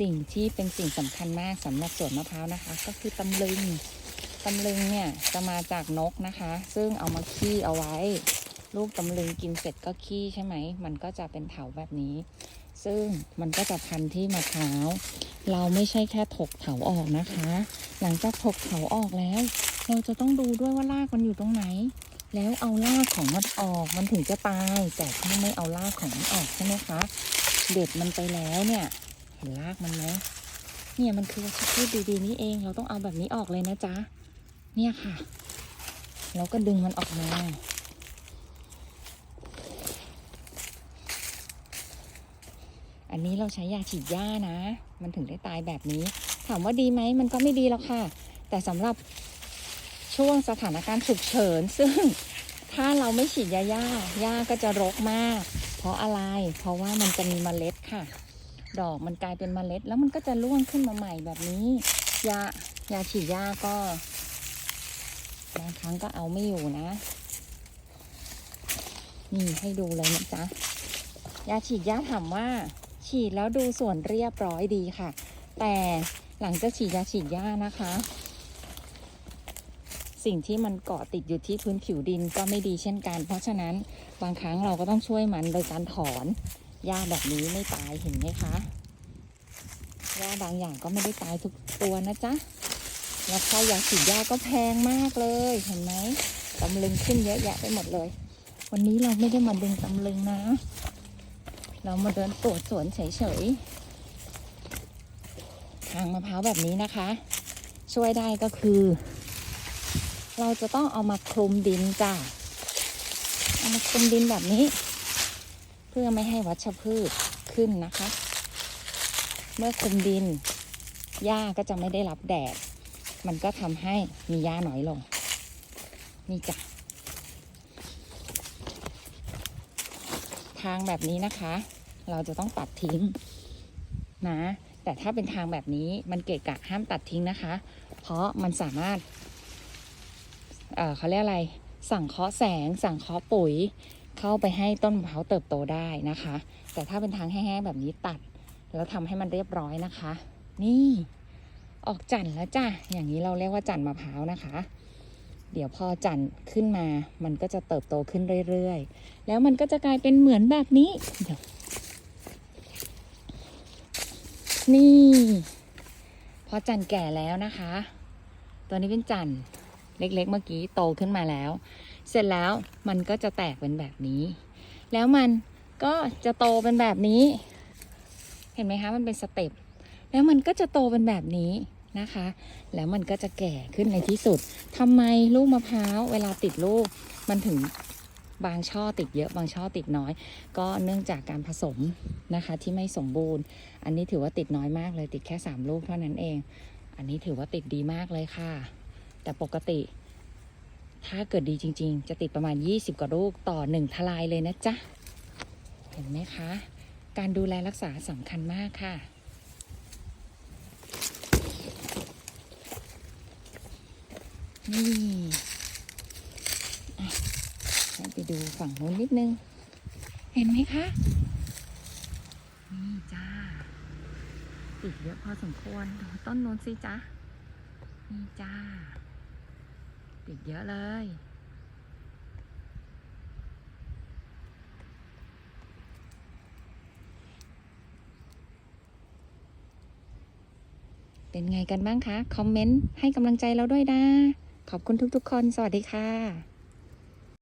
สิ่งที่เป็นสิ่งสำคัญมากสำหรับสวนมะพร้าวนะคะ ก็คือตำลึงตำลึงเนี่ยจะมาจากนกนะคะ ซึ่งเอามาขี้เอาไว้ ลูกตำลึงกินเสร็จก็ขี้ใช่ไหม มันก็จะเป็นเถาแบบนี้ ซึ่งมันก็จะพันที่มะพร้าว เราไม่ใช่แค่ถกเถาออกนะคะ หลังจากถกเถาออกแล้ว เราจะต้องดูด้วยว่ารากมันอยู่ตรงไหน แล้วเอารากของมันออกมันถึงจะตาย แต่ถ้าไม่เอารากของมันออกใช่ไหมคะ เด็ดมันไปแล้วเนี่ย เห็นรากมันไหมเนี่ยมันคือวัชพืชดีๆนี่เอง เราต้องเอาแบบนี้ออกเลยนะจ๊ะ เนี่ยค่ะ เราก็ดึงมันออกมาอันนี้เราใช้ยาฉีดหญ้านะ มันถึงได้ตายแบบนี้ ถามว่าดีไหม มันก็ไม่ดีแล้วค่ะ แต่สำหรับช่วงสถานการณ์ฉุกเฉิน ซึ่งถ้าเราไม่ฉีดยาหญ้าหญ้าก็จะรกมาก เพราะอะไร เพราะว่ามันจะมีเมล็ดค่ะ ดอกมันกลายเป็นเมล็ด แล้วมันก็จะร่วงขึ้นมาใหม่แบบนี้ ยายาฉีดหญ้าก็บางครั้งก็เอาไม่อยู่นะ นี่ให้ดูเลยนะจ๊ะยาฉีดหญ้าถามว่า ฉีดแล้วดูส่วนเรียบร้อยดีค่ะ แต่หลังจากฉีดยาฉีดหญ้านะคะ สิ่งที่มันเกาะติดอยู่ที่พื้นผิวดินก็ไม่ดีเช่นกัน เพราะฉะนั้นบางครั้งเราก็ต้องช่วยมันโดยการถอน หญ้าแบบนี้ไม่ตายเห็นไหมคะหญ้าบางอย่างก็ไม่ได้ตายทุกตัวนะจ๊ะแล้วค่ายาฉีดหญ้าก็แพงมากเลยเห็นไหมตำลึงขึ้นเยอะแยะไปหมดเลย วันนี้เราไม่ได้มาดึงตำลึงนะ เรามาเดินตรวจสวนเฉยๆทางมะพร้าวแบบนี้นะคะ ช่วยได้ก็คือ เราจะต้องเอามาคลุมดินจ้ะเอามาคลุมดินแบบนี้ เพื่อไม่ให้วัชพืชขึ้นนะคะ เมื่อคุมดินหญ้าก็จะไม่ได้รับแดด มันก็ทำให้มีหญ้าน้อยลง นี่จ้ะทางแบบนี้นะคะ เราจะต้องตัดทิ้งนะ แต่ถ้าเป็นทางแบบนี้มันเกะกะห้ามตัดทิ้งนะคะ เพราะมันสามารถเออเขาเรียกอะไร สั่งเคาะแสง สั่งเคาะปุ๋ย เข้าไปให้ต้นมะพร้าวเติบโตได้นะคะ แต่ถ้าเป็นทางแห้งๆแบบนี้ตัด แล้วทำให้มันเรียบร้อยนะคะ นี่ออกจันทร์แล้วจ้ะอย่างนี้เราเรียกว่าจันทร์มะพร้าวนะคะ เดี๋ยวพอจันทร์ขึ้นมา มันก็จะเติบโตขึ้นเรื่อยๆ แล้วมันก็จะกลายเป็นเหมือนแบบนี้เดี๋ยวนี่พอจันทร์แก่แล้วนะคะ ตัวนี้เป็นจันทร์เล็กๆเมื่อกี้โตขึ้นมาแล้ว เสร็จแล้วมันก็จะแตกเป็นแบบนี้ แล้วมันก็จะโตเป็นแบบนี้ เห็นไหมคะ มันเป็นสเต็ป แล้วมันก็จะโตเป็นแบบนี้นะคะ แล้วมันก็จะแก่ขึ้นในที่สุดทำไมลูกมะพร้าวเวลาติดลูกมันถึงบางช่อติดเยอะบางช่อติดน้อย ก็เนื่องจากการผสมนะคะที่ไม่สมบูรณ์ อันนี้ถือว่าติดน้อยมากเลยติดแค่ 3 ลูกเท่านั้นเอง อันนี้ถือว่าติดดีมากเลยค่ะ แต่ปกติ ถ้าเกิดดีจริง ๆ จะติดประมาณ 20 กว่าลูกต่อ 1 ทลายเลยนะจ๊ะ เห็นไหมคะ การดูแลรักษาสำคัญมากค่ะ นี่ให้ไปดูฝั่งนู้นนิดนึง เห็นไหมคะ นี่จ้า ติดเยอะพอสมควร ต้นนู้นสิจ๊ะนี่จ้า ติดเยอะเลย เป็นไงกันบ้างคะ คอมเมนต์ให้กำลังใจเราด้วยนะ ขอบคุณทุกๆคน สวัสดีค่ะ